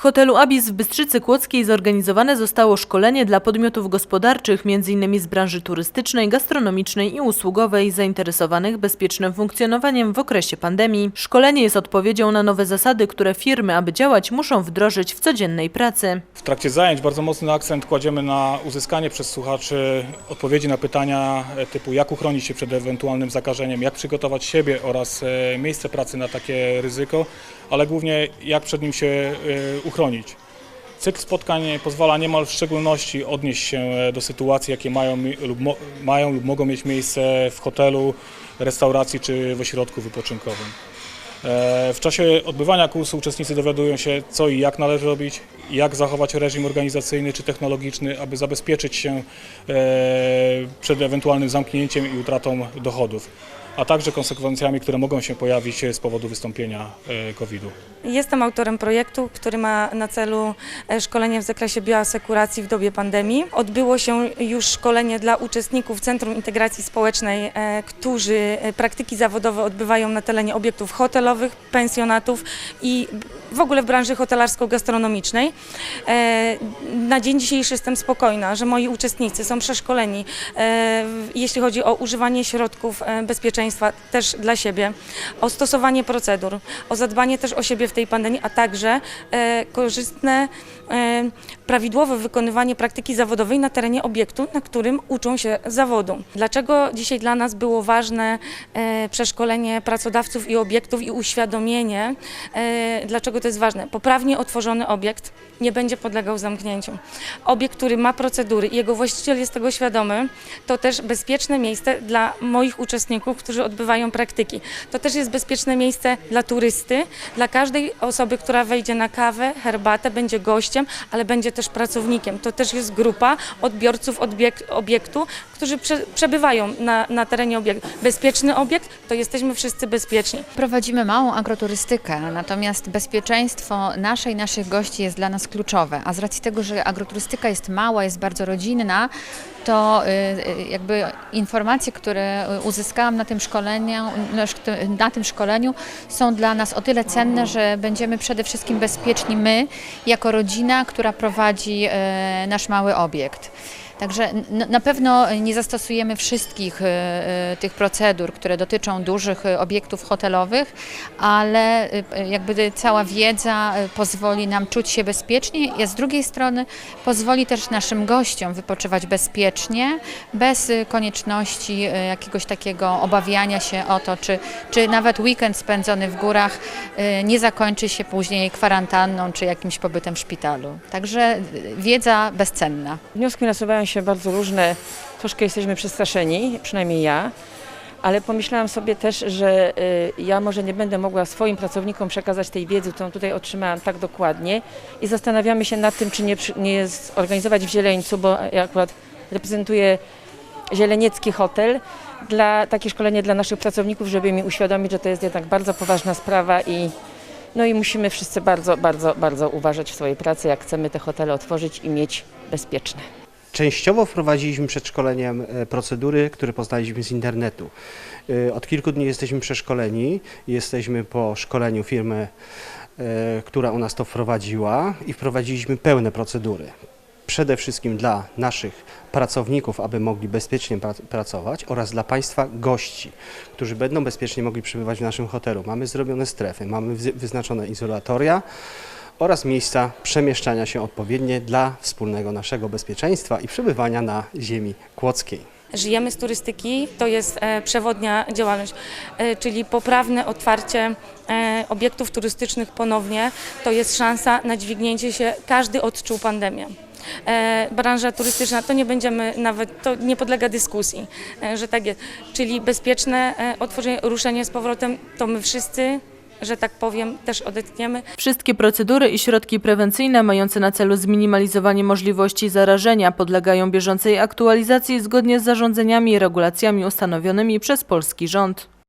hotelu Abis w Bystrzycy Kłodzkiej zorganizowane zostało szkolenie dla podmiotów gospodarczych, m.in. z branży turystycznej, gastronomicznej i usługowej, zainteresowanych bezpiecznym funkcjonowaniem w okresie pandemii. Szkolenie jest odpowiedzią na nowe zasady, które firmy, aby działać, muszą wdrożyć w codziennej pracy. W trakcie zajęć bardzo mocny akcent kładziemy na uzyskanie przez słuchaczy odpowiedzi na pytania e, typu jak uchronić się przed ewentualnym zakażeniem, jak przygotować siebie oraz e, miejsce pracy na takie ryzyko, ale głównie jak przed nim się e, uchronić. Cykl spotkań pozwala niemal w szczególności odnieść się e, do sytuacji, jakie mają lub, mają lub mogą mieć miejsce w hotelu, restauracji czy w ośrodku wypoczynkowym. E, W czasie odbywania kursu uczestnicy dowiadują się, co i jak należy robić, jak zachować reżim organizacyjny czy technologiczny, aby zabezpieczyć się e, przed ewentualnym zamknięciem i utratą dochodów, a także konsekwencjami, które mogą się pojawić z powodu wystąpienia COVID-u. Jestem autorem projektu, który ma na celu e, szkolenie w zakresie bioasekuracji w dobie pandemii. Odbyło się już szkolenie dla uczestników Centrum Integracji Społecznej, e, którzy e, praktyki zawodowe odbywają na terenie obiektów hotelowych, pensjonatów i w ogóle w branży hotelarsko-gastronomicznej. Na dzień dzisiejszy jestem spokojna, że moi uczestnicy są przeszkoleni, jeśli chodzi o używanie środków bezpieczeństwa też dla siebie, o stosowanie procedur, o zadbanie też o siebie w tej pandemii, a także e, korzystne, e, prawidłowe wykonywanie praktyki zawodowej na terenie obiektu, na którym uczą się zawodu. Dlaczego dzisiaj dla nas było ważne e, przeszkolenie pracodawców i obiektów i uświadomienie, e, dlaczego to jest ważne? Poprawnie otworzony obiekt nie będzie podlegał zamknięciu. Obiekt, który ma procedury i jego właściciel jest tego świadomy, to też bezpieczne miejsce dla moich uczestników, którzy odbywają praktyki. To też jest bezpieczne miejsce dla turysty, dla każdej osoby, która wejdzie na kawę, herbatę, będzie gościem, ale będzie też pracownikiem. To też jest grupa odbiorców obiektu, którzy prze, przebywają na, na terenie obiektu. Bezpieczny obiekt, to jesteśmy wszyscy bezpieczni. Prowadzimy małą agroturystykę, natomiast bezpieczeństwo nasze i naszych gości jest dla nas kluczowe. A z racji tego, że agroturystyka jest mała, jest bardzo rodzinna, to y, y, jakby informacje, które uzyskałam na tym szkoleniu, na tym szkoleniu są dla nas o tyle cenne, że będziemy przede wszystkim bezpieczni my, jako rodzina, która prowadzi e, nasz mały obiekt. Także na pewno nie zastosujemy wszystkich e, e, tych procedur, które dotyczą dużych e, obiektów hotelowych, ale jakby cała wiedza pozwoli nam czuć się bezpiecznie, a z drugiej strony pozwoli też naszym gościom wypoczywać bezpiecznie, bez konieczności jakiegoś takiego obawiania się o to, czy, czy nawet weekend spędzony w górach nie zakończy się później kwarantanną czy jakimś pobytem w szpitalu. Także wiedza bezcenna. Wnioski nasuwają się bardzo różne. Troszkę jesteśmy przestraszeni, przynajmniej ja, ale pomyślałam sobie też, że y, ja może nie będę mogła swoim pracownikom przekazać tej wiedzy, którą tutaj otrzymałam tak dokładnie i zastanawiamy się nad tym, czy nie, nie zorganizować w Zieleńcu, bo ja akurat reprezentuję Zieleniecki Hotel, dla, takie szkolenie dla naszych pracowników, żeby im uświadomić, że to jest jednak bardzo poważna sprawa i no i musimy wszyscy bardzo, bardzo, bardzo uważać w swojej pracy, jak chcemy te hotele otworzyć i mieć bezpieczne. Częściowo wprowadziliśmy przed szkoleniem e, procedury, które poznaliśmy z internetu. E, Od kilku dni jesteśmy przeszkoleni, jesteśmy po szkoleniu firmy, e, która u nas to wprowadziła i wprowadziliśmy pełne procedury. Przede wszystkim dla naszych pracowników, aby mogli bezpiecznie pra- pracować oraz dla Państwa gości, którzy będą bezpiecznie mogli przebywać w naszym hotelu. Mamy zrobione strefy, mamy wyznaczone izolatoria oraz miejsca przemieszczania się odpowiednie dla wspólnego naszego bezpieczeństwa i przebywania na ziemi kłodzkiej. Żyjemy z turystyki, to jest e, przewodnia działalność, e, czyli poprawne otwarcie e, obiektów turystycznych ponownie, to jest szansa na dźwignięcie się, każdy odczuł pandemię. Branża turystyczna, to nie będziemy nawet, to nie podlega dyskusji, że tak jest. Czyli bezpieczne otworzenie, ruszenie z powrotem, to my wszyscy, że tak powiem, też odetchniemy. Wszystkie procedury i środki prewencyjne mające na celu zminimalizowanie możliwości zarażenia podlegają bieżącej aktualizacji zgodnie z zarządzeniami i regulacjami ustanowionymi przez polski rząd.